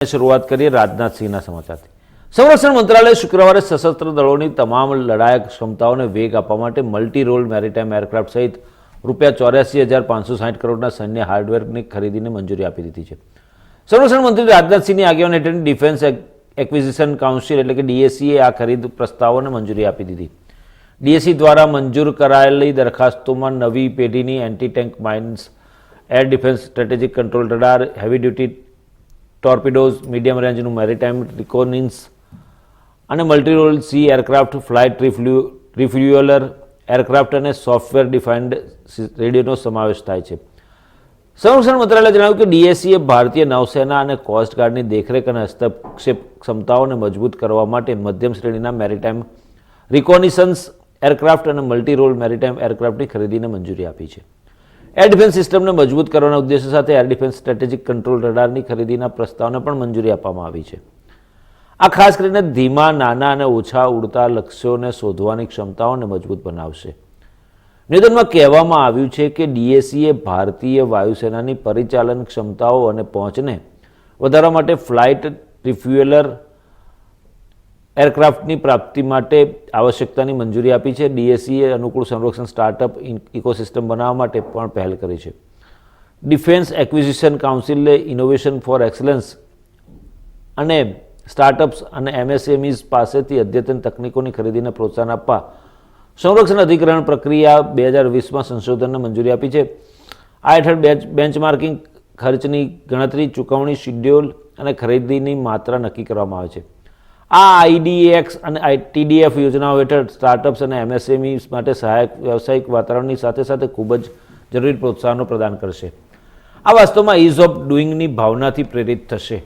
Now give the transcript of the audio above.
શરૂઆત કરીએ રાજનાથસિંહના સમાચારથી. સંરક્ષણ મંત્રાલયે શુક્રવારે સશસ્ત્ર દળોની તમામ લડાયક ક્ષમતાઓને વેગ આપવા માટે મલ્ટી રોલ મેરીટાઈમ એરક્રાફ્ટ સહિત રૂપિયા ચોર્યાસી હજાર પાંચસો સાઠ કરોડના સૈન્ય હાર્ડવેરની ખરીદીને મંજૂરી આપી દીધી છે. સંરક્ષણ મંત્રી રાજનાથસિંહની આગેવાની હેઠળની ડિફેન્સ એક્વિઝિશન કાઉન્સિલ એટલે કે ડીએસીએ આ ખરીદ પ્રસ્તાવોને મંજૂરી આપી દીધી. ડીએસી દ્વારા મંજૂર કરાયેલી દરખાસ્તોમાં નવી પેઢીની anti tank mines air defence strategic control radar, heavy duty torpedoes medium રેન્જનું maritime reconnaissance અને multirole sea aircraft flight refueller aircraft અને સોફ્ટવેર ડિફાઇન્ડ રેડિયોનો સમાવેશ થાય છે. સંરક્ષણ મંત્રાલયે જણાવ્યું કે ડીએસસીએ ભારતીય નૌસેના અને કોસ્ટગાર્ડની દેખરેખ અને હસ્તક્ષેપ ક્ષમતાઓને મજબૂત કરવા માટે મધ્યમ શ્રેણીના મેરીટાઈમ રિકોનિસન્સ એરક્રાફ્ટ અને મલ્ટી રોલ મેરીટાઈમ એરક્રાફ્ટની ખરીદીને મંજૂરી આપી છે. એર ડિફેન્સ સિસ્ટમને મજબૂત કરવાના ઉદ્દેશ્ય સાથે એર ડિફેન્સ સ્ટ્રેટેજિક કંટ્રોલ રડારની ખરીદીના પ્રસ્તાવને પણ મંજૂરી આપવામાં આવી છે. આ ખાસ કરીને ધીમા, નાના અને ઓછા ઉડતા લક્ષ્યોને શોધવાની ક્ષમતાઓને મજબૂત બનાવશે. નિવેદનમાં કહેવામાં આવ્યું છે કે ડીએસીએ ભારતીય વાયુસેનાની પરિચાલન ક્ષમતાઓ અને પહોંચને વધારવા માટે ફ્લાઇટ રિફ્યુઅલર એરક્રાફ્ટની પ્રાપ્તિ માટે આવશ્યકતાની મંજૂરી આપી છે. ડીએસીએ અનુકૂળ સંરક્ષણ સ્ટાર્ટઅપ ઇકોસિસ્ટમ બનાવવા માટે પણ પહેલ કરી છે. ડિફેન્સ એક્વિઝિશન કાઉન્સિલે ઇનોવેશન ફોર એક્સલન્સ અને સ્ટાર્ટઅપ્સ અને એમએસએમઈઝ પાસેથી અદ્યતન તકનીકોની ખરીદીને પ્રોત્સાહન આપવા સંરક્ષણ અધિકરણ પ્રક્રિયા બે હજાર વીસમાં સંશોધનને મંજૂરી આપી છે. આ હેઠળ બેન્ચ બેન્ચમાર્કિંગ ખર્ચની ગણતરી, ચૂકવણી, શિડ્યુલ અને ખરીદીની માત્રા નક્કી કરવામાં આવે છે. આ આઈડીએક્સ અને ટીડીએફ યોજનાઓ હેઠળ સ્ટાર્ટઅપ્સ અને એમએસએમઈ માટે સહાયક વ્યવસાયિક વાતાવરણની સાથે સાથે ખૂબ જ જરૂરી પ્રોત્સાહનો પ્રદાન કરશે. આ વાસ્તવમાં ઇઝ ઓફ ડુઈંગની ભાવનાથી પ્રેરિત થશે.